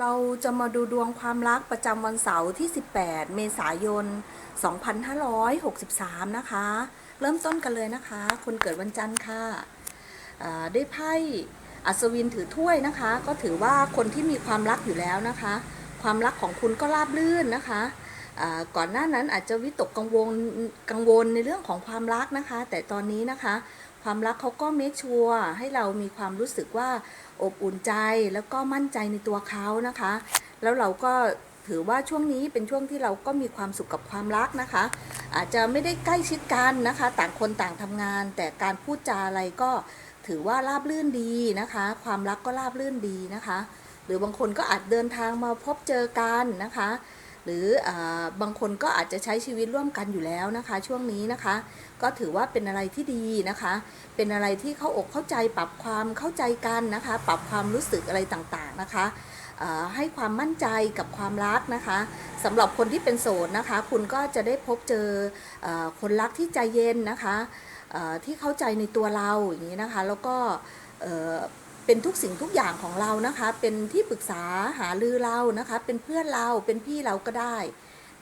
เราจะมาดูดวงความรักประจำวันเสาร์ที่ 18 เมษายน 2563 นะคะ เริ่มต้นกันเลยนะคะ คนเกิดวันจันทร์ค่ะได้ไพ่อัศวินถือถ้วยนะคะ ก็ถือว่าคนที่มีความรักอยู่แล้วนะคะ ความรักของคุณก็ราบรื่นนะคะ ก่อนหน้านั้นอาจจะวิตกกังวลกังวลในเรื่องของความรักนะคะ แต่ตอนนี้นะคะ ความรักเขาก็เมคชัวร์ให้เรามีความรู้สึกว่าอบอุ่นใจแล้วก็มั่นใจในตัวเขานะคะ แล้วเราก็ถือว่าช่วงนี้เป็นช่วงที่เราก็มีความสุขกับความรักนะคะ อาจจะไม่ได้ใกล้ชิดกันนะคะ ต่างคนต่างทำงาน แต่การพูดจาอะไรก็ถือว่าราบรื่นดีนะคะ ความรักก็ราบรื่นดีนะคะ หรือบางคนก็อาจเดินทางมาพบเจอกันนะคะ หรืออบางคนก็อาจจะใช้ชีวิตร่วมกันอยู่แล้วนะคะ ช่วงนี้นะคะ ก็ถือว่าเป็นอะไรที่ดีนะคะ เป็นอะไรที่เข้าอกเข้าใจปรับความเข้าใจกันนะคะ ปรับความรู้สึกอะไรต่างๆนะคะให้ความมั่นใจกับความรักนะคะสำหรับคนที่เป็นโสดนะคะ คุณก็จะได้พบเจออคนรักที่ใจเย็นนะคะที่เข้าใจในตัวเราอย่างนี้นะคะ แล้วก็ เป็นทุกสิ่งทุกอย่างของเรานะคะ เป็นที่ปรึกษาหารือเรานะคะ เป็นเพื่อนเราเป็นพี่เราก็ได้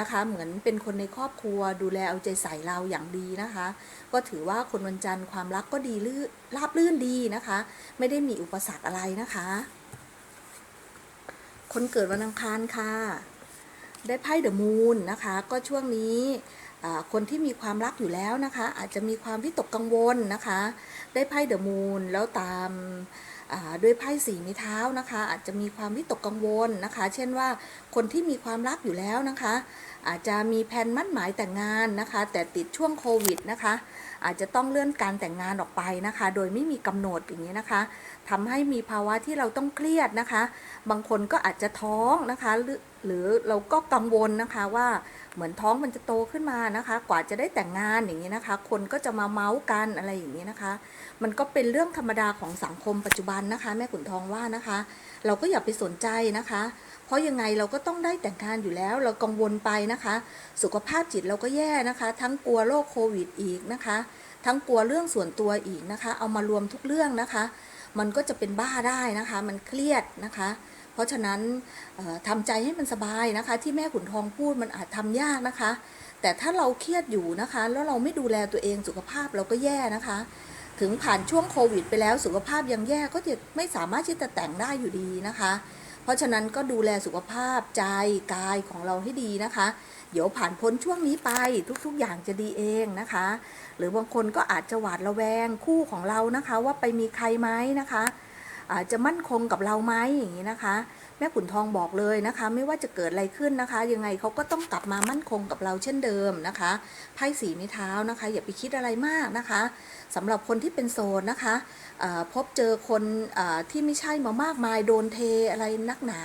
นะคะ เหมือนเป็นคนในครอบครัวดูแลเอาใจใส่เราอย่างดีนะคะ ก็ถือว่าคนวันจันทร์ความรักก็ดีลื่ราบลื่นดีนะคะ ไม่ได้มีอุปสรรคอะไรนะคะ คนเกิดวันอังคารค่ะ ได้ไพ่เดอะมูนนะคะ ก็ช่วงนี้คนที่มีความรักอยู่แล้วนะคะ อาจจะมีความวิตกกังวลนะคะ ได้ไพ่เดอะมูนแล้วตาม ด้วยไพ่สีไม้เท้านะคะ อาจจะมีความวิตกกังวลนะคะ เช่นว่าคนที่มีความรักอยู่แล้วนะคะ อาจจะมีแผนมั่นหมายแต่งงานนะคะ แต่ติดช่วงโควิดนะคะ อาจจะต้องเลื่อนการแต่งงานออกไปนะคะ โดยไม่มีกำหนดอย่างนี้นะคะทำให้มีภาวะที่เราต้องเครียดนะคะ บางคนก็อาจจะท้องนะคะ หรือเราก็กังวลนะคะว่าเหมือนท้องมันจะโตขึ้นมานะคะ กว่าจะได้แต่งงานอย่างนี้นะคะ คนก็จะมาเมาส์กันอะไรอย่างนี้นะคะ มันก็เป็นเรื่องธรรมดาของสังคมปัจจุบันนะคะ แม่ขุนทองว่านะคะ เราก็อย่าไปสนใจนะคะ เพราะยังไงเราก็ต้องได้แต่งงานอยู่แล้ว เรากังวลไปนะคะ สุขภาพจิตเราก็แย่นะคะ ทั้งกลัวโรคโควิดอีกนะคะ ทั้งกลัวเรื่องส่วนตัวอีกนะคะ เอามารวมทุกเรื่องนะคะ มันก็จะเป็นบ้าได้นะคะ มันเครียดนะคะ ราะฉะนั้นเอ่อทำใจให้มันสบายนะคะ ที่แม่ขุนทองพูดมันอาจทำยากนะคะ แต่ถ้าเราเครียดอยู่นะคะ แล้วเราไม่ดูแลตัวเองสุขภาพเราก็แย่นะคะ ถึงผ่านช่วงโควิด ไปแล้วสุขภาพยังแย่ก็จะไม่สามารถที่จะแต่งได้อยู่ดีนะคะ เพราะฉะนั้นก็ดูแลสุขภาพใจกายของเราให้ดีนะคะ เดี๋ยวผ่านพ้นช่วงนี้ไปทุกๆอย่างจะดีเองนะคะ หรือบางคนก็อาจจะหวาดระแวงคู่ของเรานะคะ ว่าไปมีใครไหมนะคะ จจะมั่นคงกับเราไหมอย่างนี้นะคะ แม่ขุนทองบอกเลยนะคะ ไม่ว่าจะเกิดอะไรขึ้นนะคะ ยังไงเขาก็ต้องกลับมามั่นคงกับเราเช่นเดิมนะคะไพ่สีไม้เท้านะคะ อย่าไปคิดอะไรมากนะคะสำหรับคนที่เป็นโสดนะคะพบเจอคนอที่ไม่ใช่มามากมายโดนเทอะไรนักหนา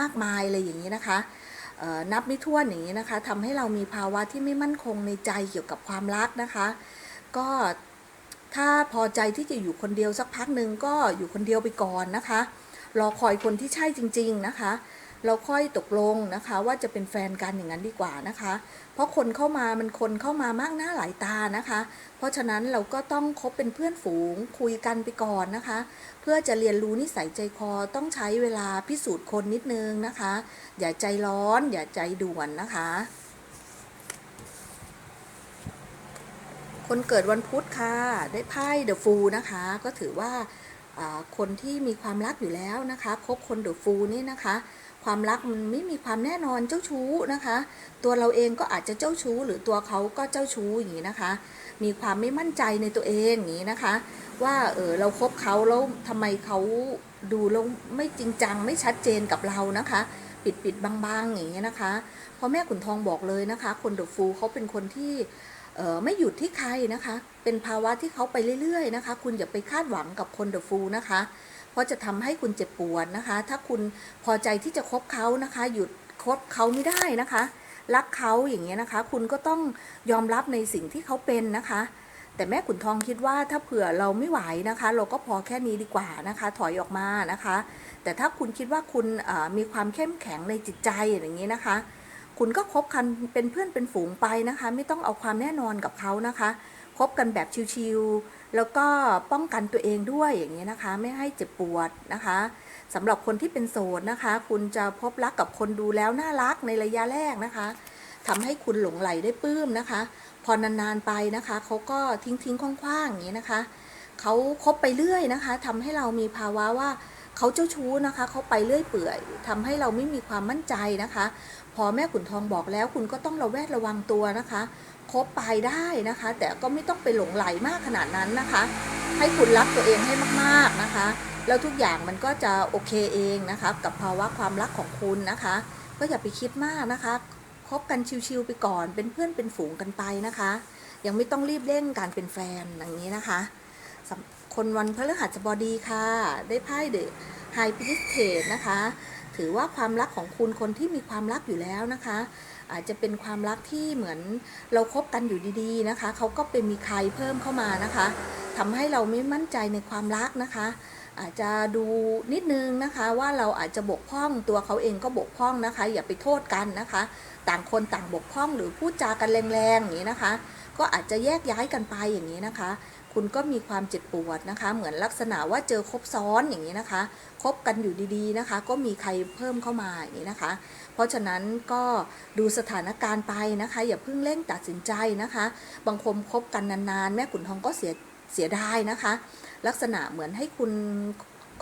มากมายเลยอย่างนี้นะคะนับไม่ถ้วนอย่างนี้นะคะทำให้เรามีภาวะที่ไม่มั่นคงในใจเกี่ยวกับความรักนะคะ ก็ ถ้าพอใจที่จะอยู่คนเดียวสักพักหนึ่งก็อยู่คนเดียวไปก่อนนะคะ รอคอยคนที่ใช่จริง ๆนะคะ เราค่อยตกลงนะคะ ว่าจะเป็นแฟนกันอย่างนั้นดีกว่านะคะ เพราะคนเข้ามามันคนเข้ามามากหน้าหลายตานะคะ เพราะฉะนั้นเราก็ต้องคบเป็นเพื่อนฝูงคุยกันไปก่อนนะคะ เพื่อจะเรียนรู้นิสัยใจคอต้องใช้เวลาพิสูจน์คนนิดนึงนะคะ อย่าใจร้อน อย่าใจด่วนนะคะ คนเกิดวันพุธค่ะ ได้ไพ่เดอะฟูนะคะ ก็ถือว่าคนที่มีความรักอยู่แล้วนะคะคบคนเดอะฟูนี่นะคะ ความรักมันไม่มีความแน่นอนเจ้าชู้นะคะ ตัวเราเองก็อาจจะเจ้าชู้ หรือตัวเขาก็เจ้าชู้อย่างนี้นะคะ มีความไม่มั่นใจในตัวเองอย่างนี้นะคะ ว่าเออเราครบเขาแล้วทำไมเขาดูแล้วไม่จริงจังไม่ชัดเจนกับเรานะคะปิดปิดบางๆอย่างนี้ยนะคะ เพราะแม่ขุนทองบอกเลยนะคะ คนเดอะฟูเขาเป็นคนที่ ไม่หยุดที่ใครนะคะ เป็นภาวะที่เขาไปเรื่อยๆนะคะ คุณอย่าไปคาดหวังกับคนเดอะฟูนะคะ เพราะจะทำให้คุณเจ็บปวดนะคะ ถ้าคุณพอใจที่จะคบเขานะคะ หยุดคบเขาไม่ได้นะคะ รักเขาอย่างเงี้ยนะคะ คุณก็ต้องยอมรับในสิ่งที่เขาเป็นนะคะ แต่แม่ขุนทองคิดว่าถ้าเผื่อเราไม่ไหวนะคะ เราก็พอแค่นี้ดีกว่านะคะ ถอยออกมานะคะ แต่ถ้าคุณคิดว่าคุณมีความเข้มแข็งในจิตใจอย่างนี้นะคะ คุณก็คบกันเป็นเพื่อนเป็นฝูงไปนะคะ ไม่ต้องเอาความแน่นอนกับเขานะคะคบกันแบบชิวๆแล้วก็ป้องกันตัวเองด้วยอย่างนี้ยนะคะ ไม่ให้เจ็บปวดนะคะสำหรับคนที่เป็นโสดนะคะ คุณจะพบรักกับคนดูแล้วน่ารักในระยะแรกนะคะทำให้คุณหลงไหลได้ปลื้มนะคะ พอนานๆไปนะคะเขาก็ทิ้งทิ้งๆคว้างๆอย่างนี้นะคะเขาคบไปเรื่อยนะคะทำให้เรามีภาวะว่าเขาเจ้าชู้นะคะเขาไปเรื่อยเปื่อยทำให้เราไม่มีความมั่นใจนะคะ อแม่ขุนทองบอกแล้ว คุณก็ต้องระแวดระวังตัวนะคะคบไปได้นะคะ แต่ก็ไม่ต้องไปหลงไหลมากขนาดนั้นนะคะ ให้คุณรักตัวเองให้มากๆนะคะ แล้วทุกอย่างมันก็จะโอเคเองนะคะ กับภาวะความรักของคุณนะคะ ก็อย่าไปคิดมากนะคะคบกันชิวๆไปก่อนเป็นเพื่อนเป็นฝูงกันไปนะคะ ยังไม่ต้องรีบเร่งการเป็นแฟนอย่างนี้นะคะคนวันพฤหัสบดีค่ะ ได้ไพ่เดอะไฮพิสเทสนะคะ ถือว่าความรักของคุณคนที่มีความรักอยู่แล้วนะคะ อาจจะเป็นความรักที่เหมือนเราคบกันอยู่ดีๆนะคะเขาก็เป็นมีใครเพิ่มเข้ามานะคะทำให้เราไม่มั่นใจในความรักนะคะ อาจจะดูนิดนึงนะคะว่าเราอาจจะบกพร่องตัวเขาเองก็บกพร่องนะคะ อย่าไปโทษกันนะคะ ต่างคนต่างบกพร่องหรือพูดจากันแรงๆอย่างนี้นะคะ ก็อาจจะแยกย้ายกันไปอย่างนี้นะคะ คุณก็มีความเจ็บปวดนะคะ เหมือนลักษณะว่าเจอคบซ้อนอย่างนี้นะคะ คบกันอยู่ดีๆนะคะ ก็มีใครเพิ่มเข้ามาอย่างนี้นะคะ เพราะฉะนั้นก็ดูสถานการณ์ไปนะคะ อย่าเพิ่งเร่งตัดสินใจนะคะ บางคนคบกันนานๆ แม่ขุนทองก็เสียเสียดายนะคะ ลักษณะเหมือนให้คุณ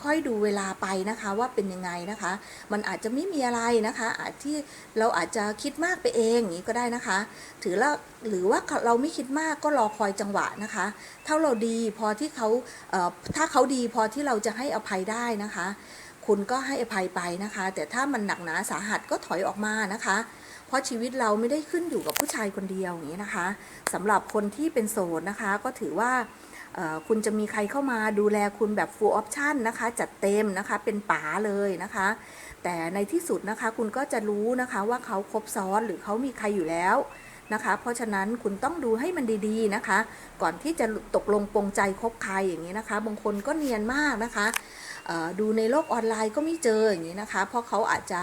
ค่อยดูเวลาไปนะคะว่าเป็นยังไงนะคะ มันอาจจะไม่มีอะไรนะคะ อาจที่เราอาจจะคิดมากไปเองอย่างนี้ก็ได้นะคะ ถือแล้วหรือว่าเราไม่คิดมากก็รอคอยจังหวะนะคะ ถ้าเราดีพอที่เขาเถ้าเขาดีพอที่เราจะให้อภัยได้นะคะ คุณก็ให้อภัยไปนะคะ แต่ถ้ามันหนักหนาสาหัสก็ถอยออกมานะคะเพราะชีวิตเราไม่ได้ขึ้นอยู่กับผู้ชายคนเดียวอย่างนี้นะคะสำหรับคนที่เป็นโสดนะคะ ก็ถือว่า คุณจะมีใครเข้ามาดูแลคุณแบบ full option นะคะ จัดเต็มนะคะเป็นป๋าเลยนะคะ แต่ในที่สุดนะคะคุณก็จะรู้นะคะว่าเขาครบซ้อนหรือเขามีใครอยู่แล้วนะคะ เพราะฉะนั้นคุณต้องดูให้มันดีๆนะคะ ก่อนที่จะตกลงปรงใจคบใครอย่างนี้นะคะ บางคนก็เนียนมากนะคะดูในโลกออนไลน์ก็ไม่เจออย่างนี้นะคะ เพราะเขาอาจจะ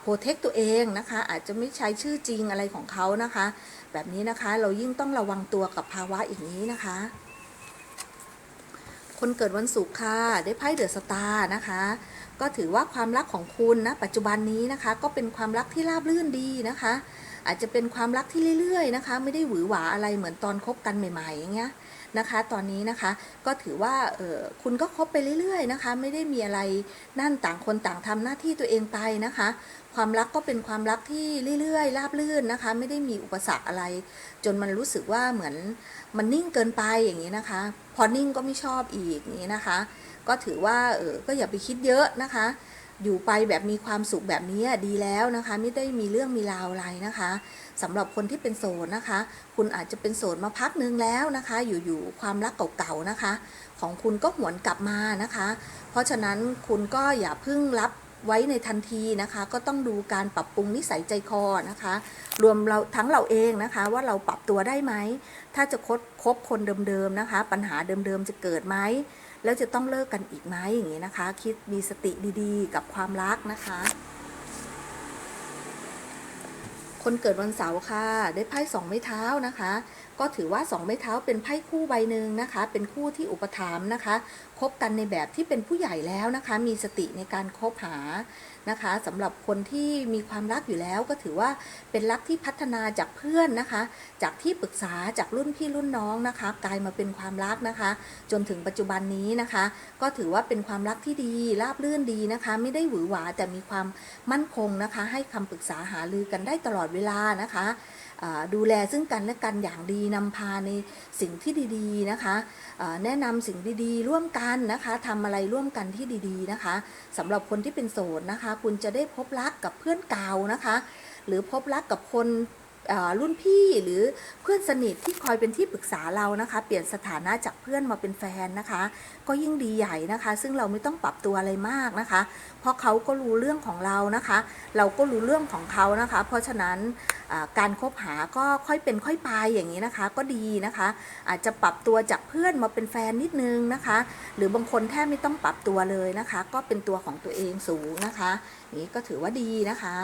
โปรเทคตัวเองนะคะ อาจจะไม่ใช้ชื่อจริงอะไรของเขานะคะ แบบนี้นะคะเรายิ่งต้องระวังตัวกับภาวะอย่างนี้นะคะ คนเกิดวันศุกร์ค่ะได้ไพ่เดือดสตาร์นะคะ ก็ถือว่าความรักของคุณนะปัจจุบันนี้นะคะ ก็เป็นความรักที่ราบรื่นดีนะคะ อาจจะเป็นความรักที่เรื่อยๆนะคะ ไม่ได้หวือหวาอะไรเหมือนตอนคบกันใหม่ๆอย่างเงี้ย นะคะ ตอนนี้นะคะก็ถือว่าเออคุณก็คบไปเรื่อยๆนะคะ ไม่ได้มีอะไรนั่นต่างคนต่างทำหน้าที่ตัวเองไปนะคะ ความรักก็เป็นความรักที่เรื่อยๆราบรื่นนะคะ ไม่ได้มีอุปสรรคอะไร จนมันรู้สึกว่าเหมือนมันนิ่งเกินไปอย่างนี้นะคะ พอนิ่งก็ไม่ชอบอีกอย่างนี้นะคะ ก็ถือว่าเออก็อย่าไปคิดเยอะนะคะ อยู่ไปแบบมีความสุขแบบนี้ดีแล้วนะคะ ไม่ได้มีเรื่องมีราวอะไรนะคะสำหรับคนที่เป็นโสดนะคะ คุณอาจจะเป็นโสดมาพักนึงแล้วนะคะ อยู่ๆความรักเก่าๆนะคะ ของคุณก็หวนกลับมานะคะ เพราะฉะนั้นคุณก็อย่าเพิ่งรับไว้ในทันทีนะคะ ก็ต้องดูการปรับปรุงนิสัยใจคอนะคะ รวมเราทั้งเราเองนะคะ ว่าเราปรับตัวได้ไหม ถ้าจะคบคบคนเดิมๆนะคะ ปัญหาเดิมๆจะเกิดไหม แล้วจะต้องเลิกกันอีกไหมอย่างนี้นะคะ คิดมีสติดีๆ กับความรักนะคะ คนเกิดวันเสาร์ค่ะ ได้ไพ่สองไม้เท้านะคะ ก็ถือว่าสองไม้เท้าเป็นไพ่คู่ใบหนึ่งนะคะ เป็นคู่ที่อุปถัมภ์นะคะคบกันในแบบที่เป็นผู้ใหญ่แล้วนะคะ มีสติในการคบหานะคะสำหรับคนที่มีความรักอยู่แล้วก็ถือว่าเป็นรักที่พัฒนาจากเพื่อนนะคะ จากที่ปรึกษาจากรุ่นพี่รุ่นน้องนะคะ กลายมาเป็นความรักนะคะ จนถึงปัจจุบันนี้นะคะ ก็ถือว่าเป็นความรักที่ดีราบรื่นดีนะคะ ไม่ได้หวือหวาแต่มีความมั่นคงนะคะ ให้คำปรึกษาหารือกันได้ตลอดเวลานะคะ ดูแลซึ่งกันและกันอย่างดีนำพาในสิ่งที่ดีๆนะคะแนะนำสิ่งดีๆ ร่วมกันนะคะทำอะไรร่วมกันที่ดีๆนะคะสำหรับคนที่เป็นโสดนะคะ คุณจะได้พบรักกับเพื่อนเก่านะคะ หรือพบรักกับคน รุ่นพี่หรือเพื่อนสนิทที่คอยเป็นที่ปรึกษาเรานะคะ เปลี่ยนสถานะจากเพื่อนมาเป็นแฟนนะคะ ก็ยิ่งดีใหญ่นะคะ ซึ่งเราไม่ต้องปรับตัวอะไรมากนะคะ เพราะเขาก็รู้เรื่องของเรานะคะ เราก็รู้เรื่องของเขานะคะ เพราะฉะนั้นการคบหาก็ค่อยเป็นค่อยไปอย่างนี้นะคะ ก็ดีนะคะ อาจจะปรับตัวจากเพื่อนมาเป็นแฟนนิดนึงนะคะ หรือบางคนแทบไม่ต้องปรับตัวเลยนะคะ ก็เป็นตัวของตัวเองสูงนะคะ นี้ก็ถือว่าดีนะคะ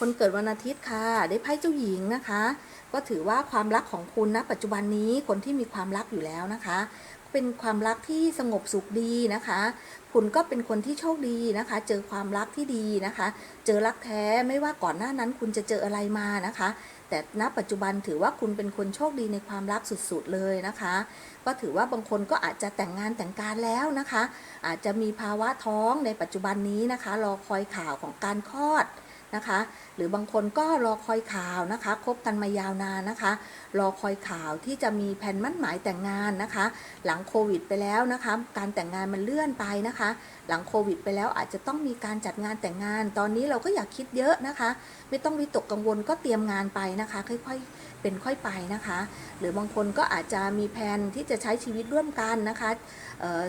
คนเกิดวันอาทิตย์ค่ะ ได้ไพ่เจ้าหญิงนะคะ ก็ถือว่าความรักของคุณนะปัจจุบันนี้คนที่มีความรักอยู่แล้วนะคะ เป็นความรักที่สงบสุขดีนะคะ คุณก็เป็นคนที่โชคดีนะคะ เจอความรักที่ดีนะคะ เจอรักแท้ไม่ว่าก่อนหน้านั้นคุณจะเจออะไรมานะคะแต่ณปัจจุบันถือว่าคุณเป็นคนโชคดีในความรักสุดๆเลยนะคะ ก็ถือว่าบางคนก็อาจจะแต่งงานแต่งการแล้วนะคะ อาจจะมีภาวะท้องในปัจจุบันนี้นะคะ รอคอยข่าวของการคลอด นะคะ หรือบางคนก็รอคอยข่าวนะคะคบกันมายาวนานนะคะ รอคอยข่าวที่จะมีแผนมั่นหมายแต่งงานนะคะ หลังโควิดไปแล้วนะคะ การแต่งงานมันเลื่อนไปนะคะ หลังโควิดไปแล้วอาจจะต้องมีการจัดงานแต่งงาน ตอนนี้เราก็อยากคิดเยอะนะคะ ไม่ต้องวิตกกังวลก็เตรียมงานไปนะคะ ค่อยๆ เป็นค่อยไปนะคะ หรือบางคนก็อาจจะมีแผนที่จะใช้ชีวิตร่วมกันนะคะ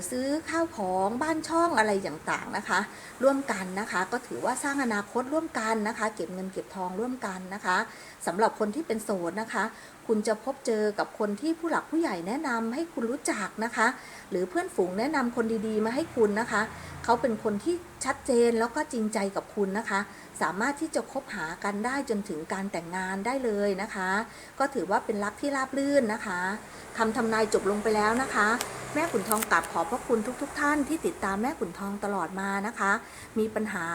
ซื้อข้าวของบ้านช่องอะไรต่างๆนะคะ ร่วมกันนะคะ ก็ถือว่าสร้างอนาคตร่วมกันนะคะ เก็บเงินเก็บทองร่วมกันนะคะสำหรับคนที่เป็นโสดนะคะ คุณจะพบเจอกับคนที่ผู้หลักผู้ใหญ่แนะนำให้คุณรู้จักนะคะ หรือเพื่อนฝูงแนะนำคนดีๆ มาให้คุณนะคะ เขาเป็นคนที่ชัดเจนแล้วก็จริงใจกับคุณนะคะสามารถที่จะคบหากันได้จนถึงการแต่งงานได้เลยนะคะ ก็ถือว่าเป็นรักที่ราบรื่นนะคะคำทำนายจบลงไปแล้วนะคะ แม่ขุนทองกลับขอบพระคุณทุกๆทท่านที่ติดตามแม่ขุนทองตลอดมานะคะ มีปัญหา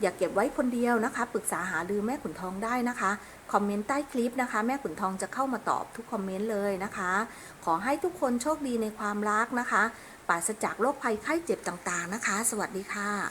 อย่าเก็บไว้คนเดียวนะคะ ปรึกษาหารือแม่ขุนทองได้นะคะ คอมเมนต์ใต้คลิปนะคะ แม่ขุนทองจะเข้ามาตอบทุกคอมเมนต์เลยนะคะ ขอให้ทุกคนโชคดีในความรักนะคะปราศจากโรคภัยไข้เจ็บต่างๆนะคะ สวัสดีค่ะ